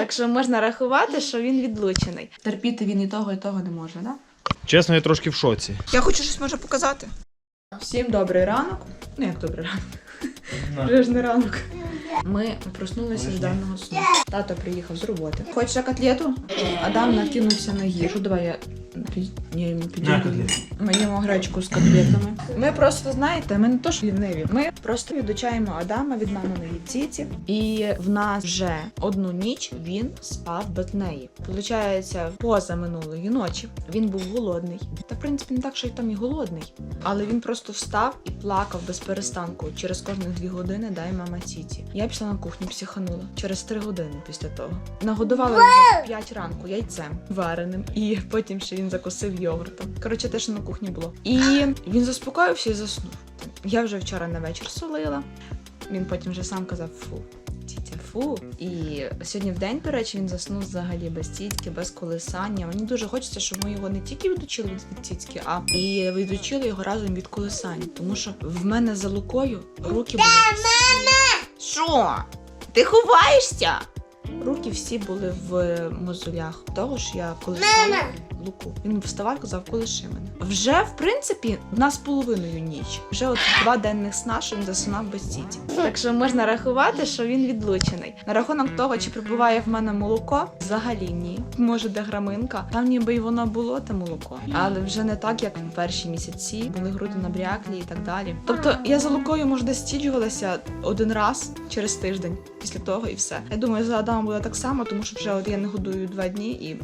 Так що можна рахувати, що він відлучений. Терпіти він і того, і того не може, да? Чесно, я трошки в шоці. Я хочу щось може показати. Всім добрий ранок. Ну як добрий ранок? Вже ж не ранок. Ми проснулися з даного сну. Тато приїхав з роботи. Хочеш котлету? Адам накинувся на їжу. Давай я я йому підійду. Ми їмо гречку з котлетами. Ми просто знаєте, ми не то що ліниві. Ми просто відучаємо Адама від маминої ціці. І в нас вже одну ніч він спав без неї. Получається, поза минулої ночі він був голодний. Та в принципі не так, що й там і голодний. Але він просто встав і плакав без перестанку. Через кожних дві години дай мама ціці. Я пішла на кухню, психанула через три години після того. Нагодувала його 5 ранку яйцем вареним, і потім ще він закусив йогуртом. Коротше, те, що на кухні було. І він заспокоївся і заснув. Я вже вчора на вечір солила. Він потім вже сам казав фу. Фу. І сьогодні в день, до речі, він заснув взагалі без тітки, без колисання. Мені дуже хочеться, щоб ми його не тільки відучили від тітки, а і відучили його разом від колисання. Тому що в мене за лукою руки були. всі- Що? Ти ховаєшся? Руки всі були в мозолях. Того ж я колисала луку. Він вставав і казав, колиши мене. Вже, в принципі, в нас половиною ніч. Вже от два денних сна, що він засинав без тіті. Так що можна рахувати, що він відлучений. На рахунок того, чи прибуває в мене молоко, взагалі ні. Може, де граминка. Там ніби й воно було, те молоко. Але вже не так, як в перші місяці, були груди набряклі і так далі. Тобто я за лукою, може, десь стіджувалася один раз через тиждень після того і все. Я думаю, за Адамом буде так само, тому що вже от я не годую два дні і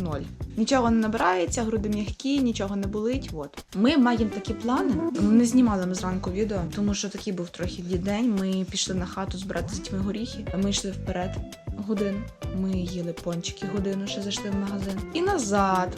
ноль. Нічого не набирається, груди м'які, нічого не болить. От ми маємо такі плани. Не знімали ми зранку відео, тому що такий був трохи день. Ми пішли на хату збирати з дітьми горіхи. Ми йшли вперед годину. Ми їли пончики годину, ще зайшли в магазин. І назад.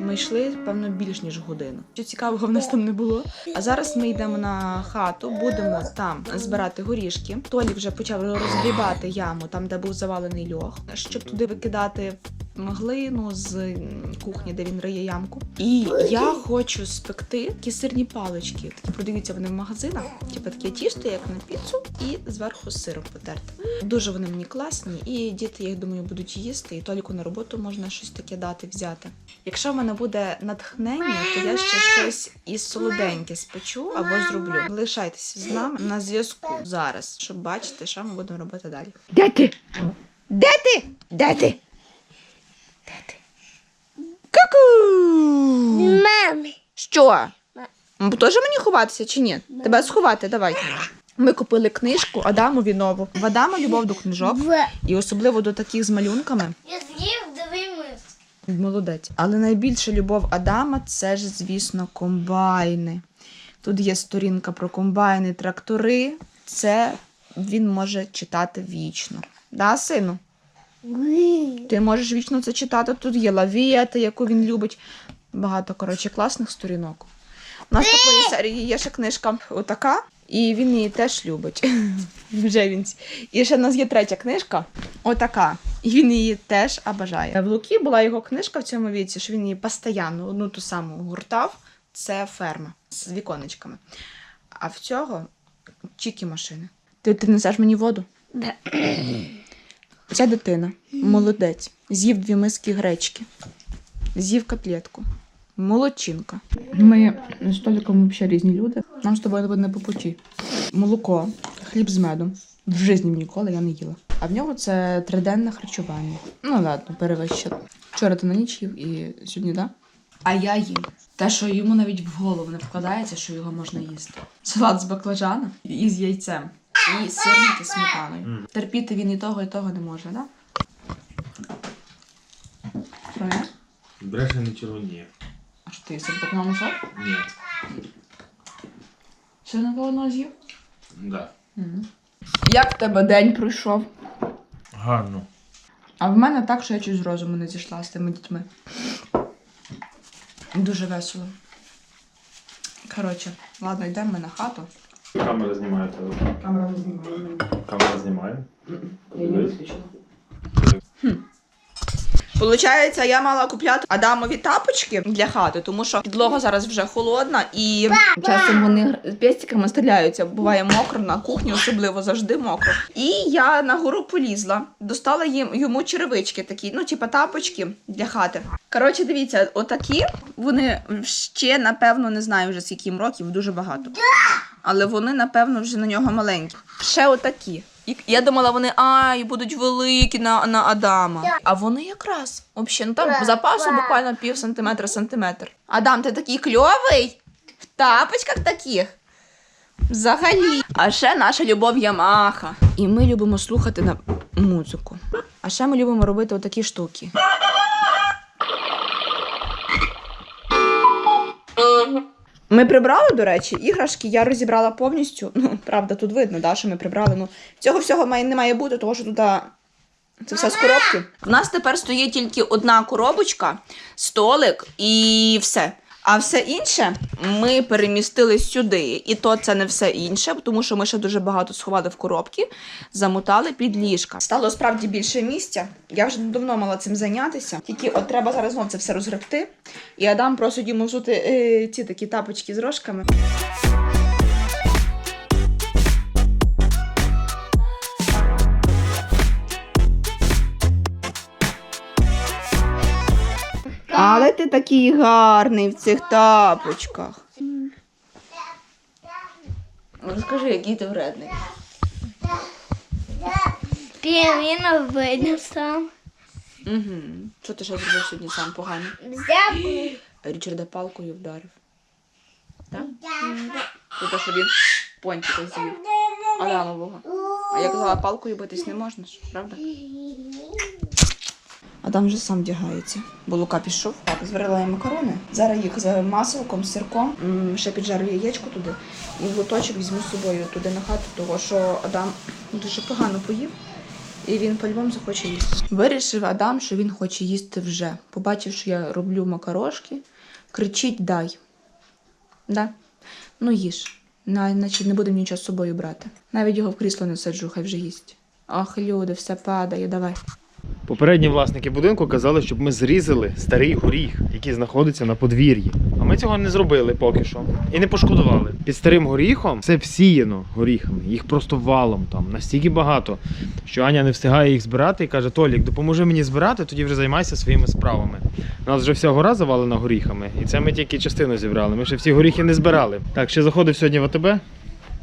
Ми йшли, певно, більш ніж годину. Що цікавого в нас там не було. А зараз ми йдемо на хату, будемо там збирати горішки. Толік вже почав розгрібати яму, там, де був завалений льох, щоб туди викидати глину з кухні, де він риє ямку. І я хочу спекти такі палички. Такі продаються вони в магазинах. Типу таке тісто, як на піцу, і зверху сиром потерти. Дуже вони мені класні, і діти, я думаю, будуть їсти. І Толіку на роботу можна щось таке дати, взяти. Якщо в мене буде натхнення, то я ще щось із солоденьке спечу або зроблю. Залишайтеся з нами на зв'язку зараз, щоб бачити, що ми будемо робити далі. Де ти? Де ти? Де ти? Ку-ку! Мамі. Що? Теж мені ховатися чи ні? Тебе сховати, давай. Ми купили книжку Адамові нову. В Адама любов до книжок, і особливо до таких з малюнками. Я з'їв дивимось. Молодець. Але найбільша любов Адама це ж, звісно, комбайни. Тут є сторінка про комбайни, трактори. Це він може читати вічно. Да, сину? Ти можеш вічно це читати. Тут є лавієта, яку він любить. Багато, коротше, класних сторінок. У нас такої серії є ще книжка отака, і він її теж любить. Вже він. І ще в нас є третя книжка, отака. І він її теж обожає. В Луки була його книжка в цьому віці, що він її постійно одну ту саму гуртав. Це ферма з віконечками. А в цього чікі машини. Ти, ти несеш мені воду? Ця дитина, молодець, з'їв дві миски гречки, з'їв котлетку. Молодчинка. Ми з Толіком взагалі різні люди. Нам з тобою буде не по путі. Молоко, хліб з медом. В житті ніколи я не їла. А в нього це триденне харчування. Ну ладно, перевищила. Вчора ти на ніч їв і сьогодні, да? А я їм. Те, що йому навіть в голову не вкладається, що його можна їсти. Салат з баклажана і з яйцем. І сирники з сметаною. Терпіти він і того, і того не може, да? Що? Бреше не червоніє. А що ти по нам сок? Ні. Все на одного з'їв? Да. Як в тебе день пройшов? Гарно. А в мене так, що я чуть з розуму не зійшла з тими дітьми. Дуже весело. Коротше, ладно, йдемо ми на хату. Камера знімає тебе. Камера не знімає. Камера знімає. Я не виключила. Получається, я мала купляти Адамові тапочки для хати, тому що підлога зараз вже холодна і часом вони з пестиками стріляються. Буває мокро на кухні, особливо завжди мокро. І я на гору полізла, достала їм йому черевички такі, ну типа тапочки для хати. Коротше, дивіться, отакі вони ще напевно не знаю вже скільки їм років, дуже багато. Але вони, напевно, вже на нього маленькі. Ще отакі. І я думала, вони ай, будуть великі на, на Адама. А вони якраз. Взагалі, ну там запасу буквально пів сантиметра сантиметр. Адам, ти такий кльовий? В тапочках таких. Взагалі. А ще наша любов Ямаха. І ми любимо слухати на музику. А ще ми любимо робити отакі штуки. Ми прибрали, до речі, іграшки я розібрала повністю. Ну, правда, тут видно, да, що ми прибрали. Ну, цього всього має, не має бути, тому що тут це все з коробки. У нас тепер стоїть тільки одна коробочка, столик і все. А все інше ми перемістили сюди. І то це не все інше, тому що ми ще дуже багато сховали в коробки, замотали під ліжка. Стало справді більше місця. Я вже давно мала цим зайнятися. Тільки от треба зараз знов це все розгребти. І Адам просить йому взути е, ці такі тапочки з рожками. Але ти такий гарний в цих тапочках. Розкажи, який ти вредний. Піаніно видно сам. Угу. Що ти ще зробив сьогодні сам погано? Взяв. Річарда палкою вдарив. Так? За те, що він пончика з'їв. Адамового. А я казала, палкою битись не можна ж, правда? Адам вже сам вдягається, бо Лука пішов. Так, зварила я макарони. Зараз їх з масликом, з сирком. Ще піджарю яєчко туди. І в візьму з собою туди на хату, того що Адам дуже погано поїв. І він по-любому захоче їсти. Вирішив Адам, що він хоче їсти вже. Побачив, що я роблю макарошки, кричить дай. Да? Ну їж. На- Значить не будемо нічого з собою брати. Навіть його в крісло не саджу, хай вже їсть. Ох, люди, все падає, давай. Попередні власники будинку казали, щоб ми зрізали старий горіх, який знаходиться на подвір'ї. А ми цього не зробили поки що. І не пошкодували. Під старим горіхом все всіяно горіхами. Їх просто валом там настільки багато, що Аня не встигає їх збирати і каже: Толік, допоможи мені збирати, тоді вже займайся своїми справами. У нас вже вся гора завалена горіхами, і це ми тільки частину зібрали. Ми ще всі горіхи не збирали. Так, ще заходив сьогодні в АТБ,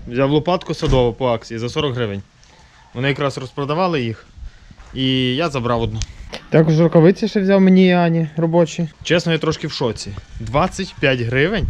взяв лопатку садову по акції за 40 гривень. Вони якраз розпродавали їх. І я забрав одну. Також рукавиці ще взяв мені і Ані робочі. Чесно, я трошки в шоці. 25 гривень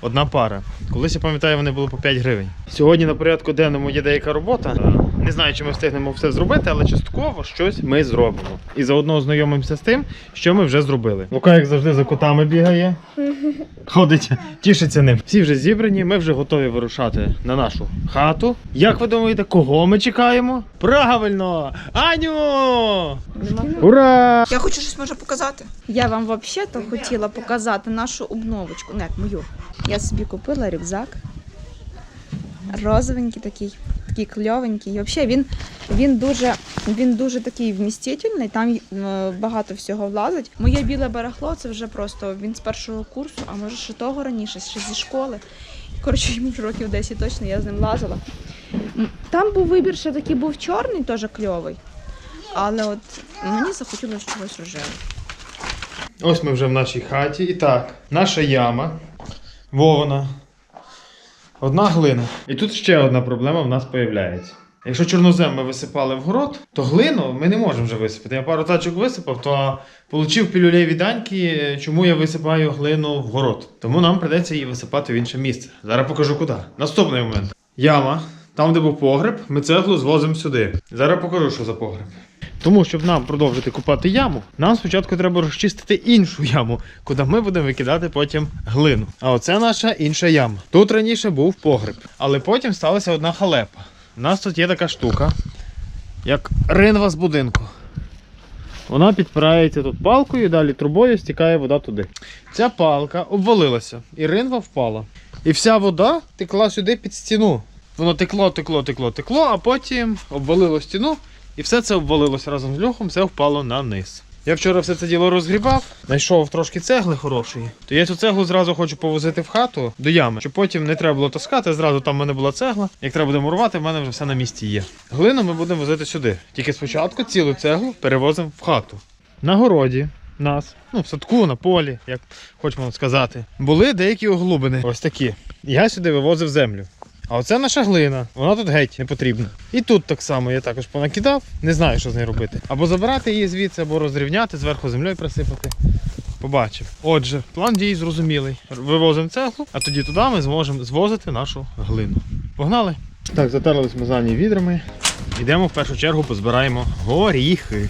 одна пара. Колись я пам'ятаю, вони були по 5 гривень. Сьогодні на порядку денному є деяка робота. Не знаю, чи ми встигнемо все зробити, але частково щось ми зробимо. І заодно ознайомимося з тим, що ми вже зробили. Лука, як завжди, за котами бігає. Ходить, тішиться ним. Всі вже зібрані, ми вже готові вирушати на нашу хату. Як ви думаєте, кого ми чекаємо? Правильно! Аню! Ура! Я хочу щось може показати. Я вам взагалі-то хотіла показати нашу обновочку. Не, мою. Я собі купила рюкзак. Розовенький такий, такий кльовенький. І взагалі він, він, дуже, він дуже такий вмістительний, там е, багато всього влазить. Моє біле барахло це вже просто він з першого курсу, а може ще того раніше, ще зі школи. Коротше, йому років 10 точно, я з ним лазила. Там був вибір, ще такий був чорний, теж кльовий. Але от мені захотілося чогось рожевого. Ось ми вже в нашій хаті. І так, наша яма. Вовна. Одна глина. І тут ще одна проблема в нас появляється. Якщо чорнозем ми висипали в город, то глину ми не можемо вже висипати. Я пару тачок висипав, то отримав пілюлей від Аньки, чому я висипаю глину в город. Тому нам придеться її висипати в інше місце. Зараз покажу куди. Наступний момент. Яма. Там, де був погреб, ми цеглу звозимо сюди. Зараз покажу, що за погреб. Тому, щоб нам продовжити купати яму, нам спочатку треба розчистити іншу яму, куди ми будемо викидати потім глину. А оце наша інша яма. Тут раніше був погреб, але потім сталася одна халепа. У нас тут є така штука, як ринва з будинку. Вона підпирається тут палкою, далі трубою стікає вода туди. Ця палка обвалилася, і ринва впала. І вся вода текла сюди під стіну. Воно текло, текло, текло, текло, а потім обвалило стіну, і все це обвалилося разом з льохом, все впало на низ. Я вчора все це діло розгрібав, знайшов трошки цегли хорошої. То я цю цеглу зразу хочу повозити в хату до ями, щоб потім не треба було таскати. Зразу там в мене була цегла. Як треба буде мурувати, в мене вже все на місці є. Глину ми будемо возити сюди. Тільки спочатку цілу цеглу перевозимо в хату. На городі нас, ну в садку, на полі, як хочемо сказати, були деякі оглубини. Ось такі. Я сюди вивозив землю. А оце наша глина, вона тут геть не потрібна. І тут так само я також понакидав, не знаю, що з нею робити. Або забирати її звідси, або розрівняти, зверху землею присипати. Побачив. Отже, план дій зрозумілий. Вивозимо цеглу, а тоді туди ми зможемо звозити нашу глину. Погнали? Так, затерлись ми за відрами. Йдемо в першу чергу, позбираємо горіхи.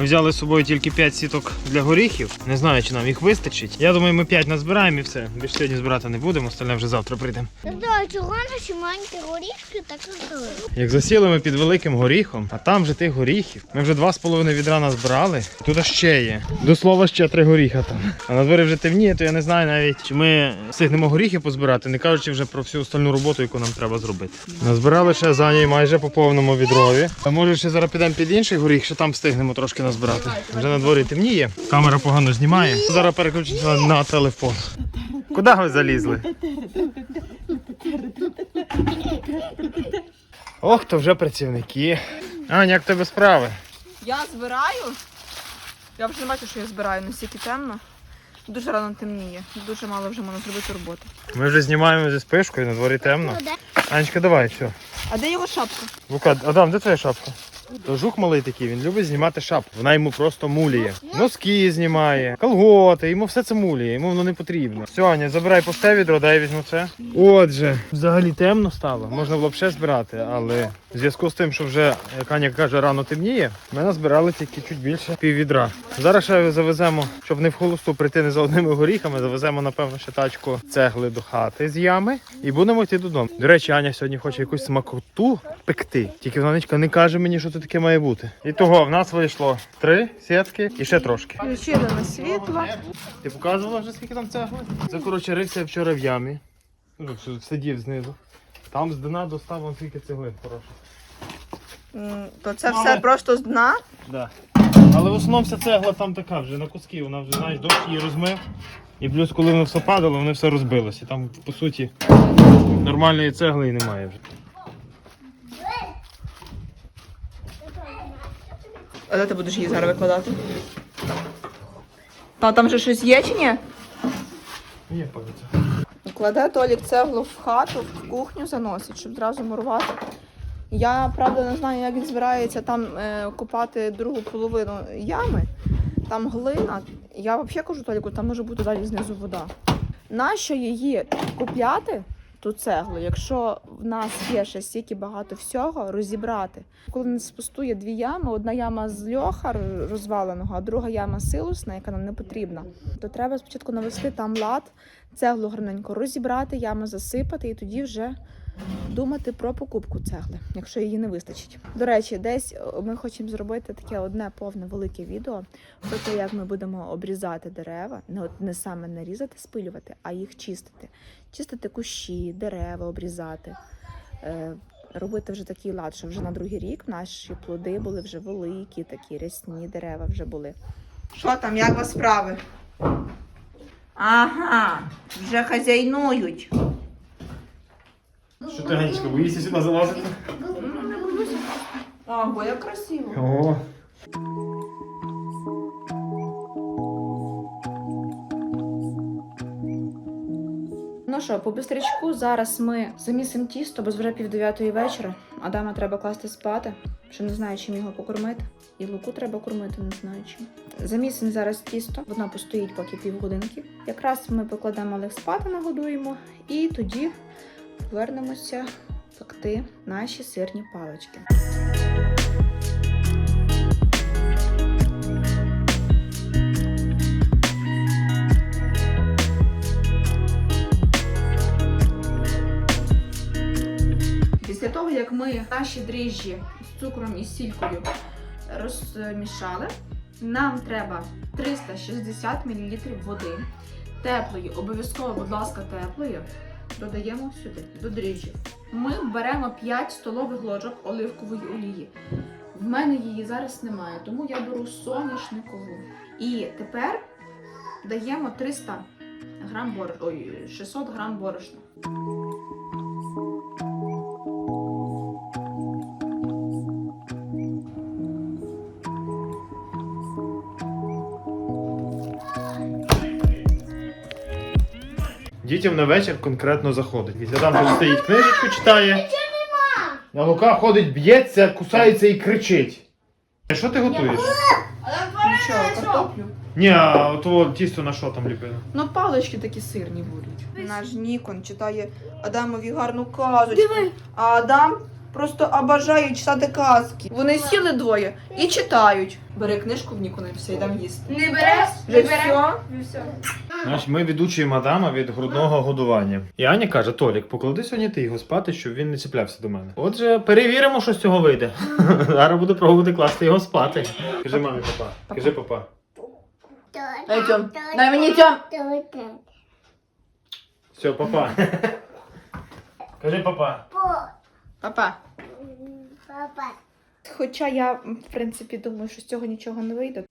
Ми взяли з собою тільки 5 сіток для горіхів. Не знаю, чи нам їх вистачить. Я думаю, ми 5 назбираємо і все. Більше сьогодні збирати не будемо, остальне вже завтра прийдемо. Да, чого наші маленькі горішки так робили? Як засіли ми під великим горіхом, а там вже тих горіхів. Ми вже два з половиною відра назбирали. Тут ще є. До слова, ще три горіха там. А на дворі вже темніє, то я не знаю навіть, чи ми встигнемо горіхи позбирати, не кажучи вже про всю остальну роботу, яку нам треба зробити. Назбирали ще за ній майже по повному відрові. А може ще зараз підемо під інший горіх, ще там встигнемо трошки назбирати. Вже на дворі темніє. Камера погано знімає. Зараз переключимося на телефон. Куди ви залізли? Ох, то вже працівники. Аня, як тебе справи? Я збираю. Я вже не бачу, що я збираю, настільки темно. Дуже рано темніє. Дуже мало вже можна зробити роботи. Ми вже знімаємо зі спишкою, на дворі темно. Анечка, давай, все. А де його шапка? Лука, Адам, де твоя шапка? То жук малий такий, він любить знімати шапку. Вона йому просто муліє. Носки знімає, колготи, йому все це муліє, йому воно не потрібно. Все, забирай пусте відро, дай візьму це. Отже, взагалі темно стало. Можна було б ще збирати, але в зв'язку з тим, що вже, як Аня каже, рано темніє, ми назбирали тільки чуть більше пів відра. Зараз ще завеземо, щоб не в холосту прийти не за одними горіхами, завеземо, напевно, ще тачку цегли до хати з ями і будемо йти додому. До речі, Аня сьогодні хоче якусь смакоту пекти. Тільки вона не каже мені, що це таке має бути. І того в нас вийшло три сітки і ще трошки. Включили на світло. Ти показувала вже скільки там цегли? Це коротше рився вчора в ямі. Ну, Сидів знизу. Там з дна достав вон скільки цеглин хороших. М, То це Але- все просто з дна. Да. Але в основному вся цегла там така вже на куски, вона вже знаєш, дощ її розмив. І плюс, коли воно все падало, воно все розбилося. Там, по суті, нормальної цегли і немає вже. А де ти будеш її зараз викладати? Та там же щось є чи ні? Є пам'ятаю. Кладе Толік цеглу в хату, в кухню заносить, щоб зразу мурувати. Я правда не знаю, як він збирається там е, копати другу половину ями. Там глина. Я взагалі кажу Толіку, там може бути далі знизу вода. Нащо її купляти, ту цеглу, якщо в нас є ще стільки багато всього, розібрати. Коли нас спустує дві ями, одна яма з льоха розваленого, а друга яма силусна, яка нам не потрібна, то треба спочатку навести там лад, цеглу гарненько розібрати, ями засипати і тоді вже думати про покупку цегли, якщо її не вистачить. До речі, десь ми хочемо зробити таке одне повне велике відео про те, як ми будемо обрізати дерева, не, от, не саме нарізати, спилювати, а їх чистити. Чистити кущі, дерева, обрізати. Е, Робити вже такий лад, що вже на другий рік наші плоди були вже великі, такі рясні дерева вже були. Що там, як вас справи? Ага, вже хазяйнують. Що ти, Ганічка, боїшся сюди залазити? А, бо як красиво. О. Ну що, по бистрячку зараз ми замісимо тісто, бо вже пів дев'ятої вечора. Адама треба класти спати, що не знаю, чим його покормити. І луку треба кормити, не знаю чим. Замісимо зараз тісто, воно постоїть поки півгодинки. Якраз ми покладемо Олег спати, нагодуємо, і тоді повернемося пекти наші сирні палички. Після того, як ми наші дріжджі з цукром і сількою розмішали, Нам треба 360 мл води. Теплої, обов'язково, будь ласка, теплої. Додаємо сюди, до дріжджів. Ми беремо 5 столових ложок оливкової олії. В мене її зараз немає, тому я беру соняшникову. І тепер даємо 300 грам бор... Ой, 600 грам борошна. Дітям на вечір конкретно заходить. Вітя там тут стоїть книжечку читає. А Лука ходить, б'ється, кусається і кричить. А Що ти готуєш? Нічого, картоплю. Ні, а от тісто на що там ліпили? Ну, палички такі сирні будуть. Наш Нікон читає Адамові гарну казочку. А Адам просто обожає читати казки. Вони сіли двоє і читають. Бери книжку в Нікона і все, йдемо їсти. Не береш? Вже все? все. Значить, ми відучуємо Адама від грудного годування. І Аня каже: Толік, поклади сьогодні ти його спати, щоб він не чіплявся до мене. Отже, перевіримо, що з цього вийде. Зараз буду пробувати класти його спати. Кажи мамі, папа. Кажи папа. Дай, Тьом. Дай мені, Тьом. Все, папа. Кажи папа. Папа. Папа. Хоча я, в принципі, думаю, що з цього нічого не вийде.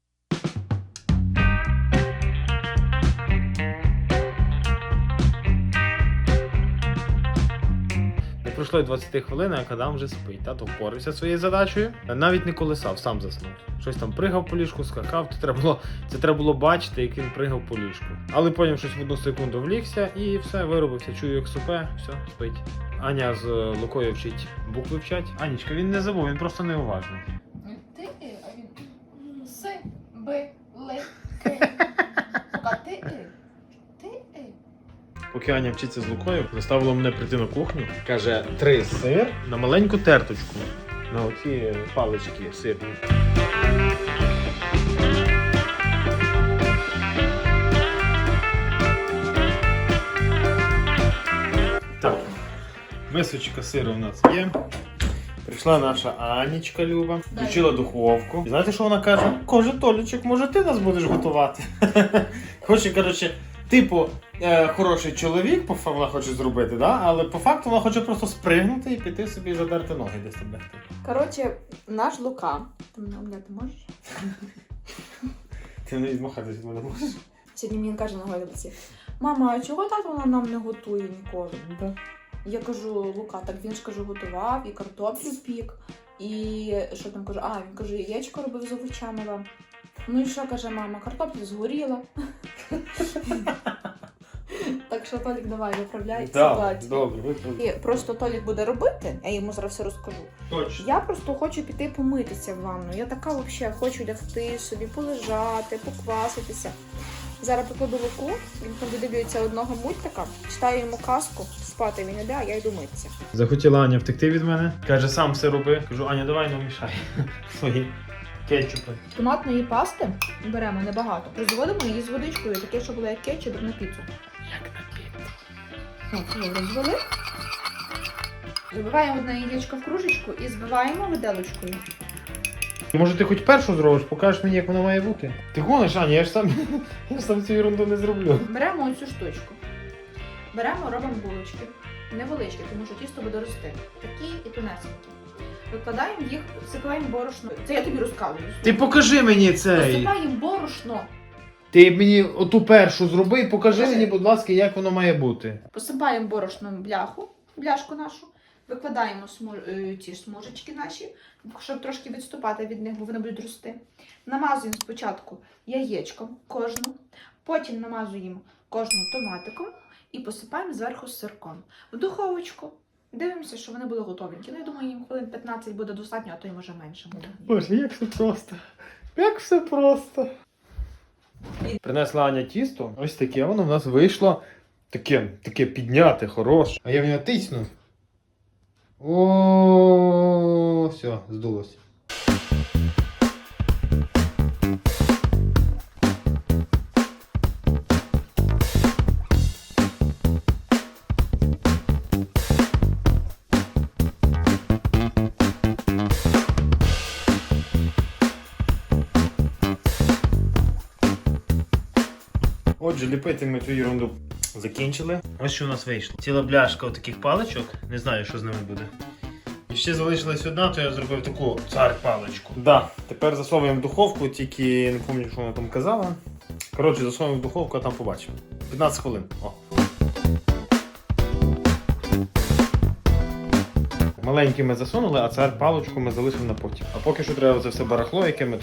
Пройшло й 20 хвилин, як Адам вже спить. Тато впорався своєю задачею. Навіть не колесав, сам заснув. Щось там пригав по ліжку, скакав. То треба було, це треба було бачити, як він пригав по ліжку. Але потім щось в одну секунду влігся і все, виробився. Чую, як супе, все, спить. Аня з е, Лукою вчить букви вчать. Анічка, він не забув, він просто неуважний. Ти, а він С, Б, Л, К. А ти, Поки Аня вчиться з Лукою, заставила мене прийти на кухню. Каже, три сир на маленьку терточку. На оці палички сирні. Так, мисочка сиру у нас є. Прийшла наша Анічка Люба, включила духовку. І знаєте, що вона каже? Каже, Толічок, може ти нас будеш готувати? Хоче, коротше, типу, е, хороший чоловік, по фа- вона хоче зробити, да? але по факту вона хоче просто спригнути і піти собі задерти ноги десь там лягти. Коротше, наш Лука. Ти мене обняти можеш? Ти не відмахатись від мене можеш? Сьогодні мені каже на гойдалці. Мама, а чого тато вона нам не готує ніколи? Я кажу, Лука, так він ж кажу, готував і картоплю пік, і що там кажу, а він каже, яєчко робив з овочами вам. Ну і що каже мама, картопля згоріла. Так що Толік, давай виправляй ситуацію. добре, ви І просто Толік буде робити, я йому зараз все розкажу. Точно. Я просто хочу піти помитися в ванну. Я така взагалі хочу лягти собі, полежати, покваситися. Зараз покладу луку, він там додивлюється одного мультика, читаю йому казку, спати він іде, а я йду митися. Захотіла Аня втекти від мене. Каже, сам все роби. Кажу, Аня, давай не мішай. Свої кетчупи. Томатної пасти беремо небагато. Розводимо її з водичкою, таке, що було як кетчуп на піцу. Як на піцу. Ми розвели. Вибиваємо одне яєчко в кружечку і збиваємо виделочкою. Може ти хоч першу зробиш, покажеш мені, як воно має бути. Ти гониш, Аня, я ж сам, я ж сам цю ерунду не зроблю. Беремо оцю штучку. Беремо, робимо булочки. Невеличкі, тому що тісто буде рости. Такі і тонесенькі. Викладаємо їх, всипаємо борошно. Це я тобі розказую. Ти покажи мені цей. Посипаємо борошно. Ти мені оту першу зроби і покажи мені, будь ласка, як воно має бути. Посипаємо борошном бляху, бляшку нашу. Викладаємо сму... е, ці ж смужечки наші, щоб трошки відступати від них, бо вони будуть рости. Намазуємо спочатку яєчком кожну, потім намазуємо кожну томатиком і посипаємо зверху сирком. В духовочку. Дивимося, що вони були готовенькі. Ну, я думаю, їм хвилин 15 буде достатньо, а то й може менше буде. Боже, як все просто. Як все просто. Принесла Аня тісто, ось таке, воно в нас вийшло таке, таке підняте, хороше. А я в нього тиснув. О, все, здулося. Отже, ліпити ми цю ерунду закінчили. Ось що у нас вийшло. Ціла бляшка таких паличок. Не знаю, що з ними буде. І ще залишилась одна, то я зробив таку цар паличку. Да, тепер засовуємо в духовку, тільки не пам'ятаю, що вона там казала. Коротше, засовуємо в духовку, а там побачимо. 15 хвилин. О. Маленькі ми засунули, а цар паличку ми залишимо на потім. А поки що треба це все барахло, яке ми,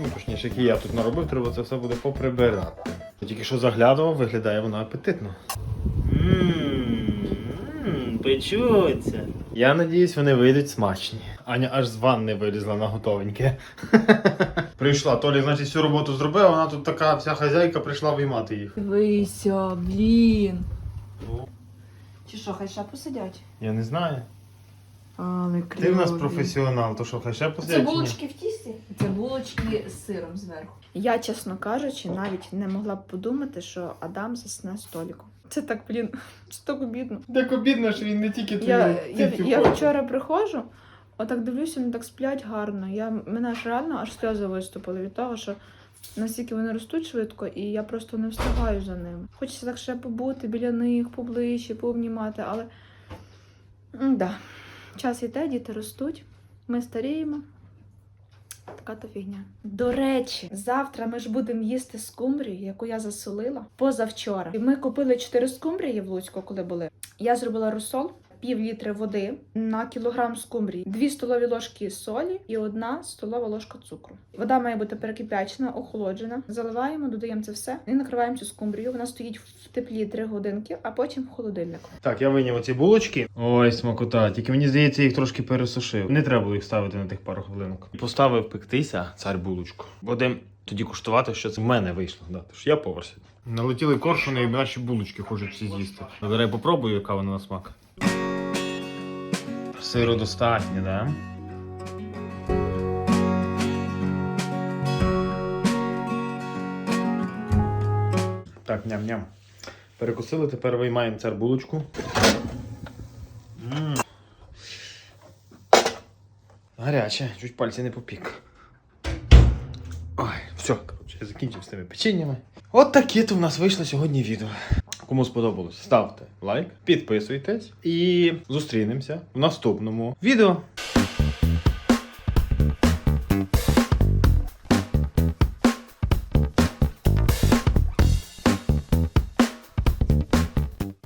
ну точніше, яке я тут наробив, треба це все буде поприбирати. Я тільки що заглядував, виглядає воно апетитно. Ммм, печуться. Я надіюсь, вони вийдуть смачні. Аня аж з ванни вилізла на готовеньке. Прийшла, Толі, значить, всю роботу зробив, а вона тут така вся хазяйка прийшла виймати їх. Дивися, блін. Чи що, хай ще посидять? Я не знаю. Але Ти в нас професіонал, то що хай ще Це посидять? булочки в тісті? Це булочки з сиром зверху. Я, чесно кажучи, навіть не могла б подумати, що Адам засне столиком. Це так, блін, це так обідно. Так обідно, що він не тільки Я, я, я вчора приходжу, отак дивлюся, вони так сплять гарно. Я, мене аж реально аж сльози виступили від того, що настільки вони ростуть швидко, і я просто не встигаю за ними. Хочеться так ще побути біля них, поближче, пообнімати, але да. Час іде, діти ростуть, ми старіємо. Така то фігня. До речі, завтра ми ж будемо їсти скумбрію, яку я засолила позавчора. І ми купили 4 скумбрії в Луцьку, коли були. Я зробила розсол, пів літри води на кілограм скумбрії, 2 столові ложки солі і 1 столова ложка цукру. Вода має бути перекипячена, охолоджена. Заливаємо, додаємо це все і накриваємо цю скумбрію. Вона стоїть в теплі 3 годинки, а потім в холодильнику. Так, я виняв оці булочки. Ой, смакота. Тільки мені здається, їх трошки пересушив. Не треба було їх ставити на тих пару хвилинок. Поставив пектися цар булочку. Будемо тоді куштувати, що це в мене вийшло. Да, тож я поверсі. Налетіли коршуни і наші булочки хочуть всі з'їсти. Зараз я попробую, яка вона на смак. Сиру достатньо, да? Так, ням-ням. Перекусили, тепер виймаємо цар булочку. Гаряче, чуть пальці не попік. Ой, все, коротше, я закінчив з тими печеннями. От таке то в нас вийшло сьогодні відео. Кому сподобалось, ставте лайк, підписуйтесь і зустрінемося в наступному відео.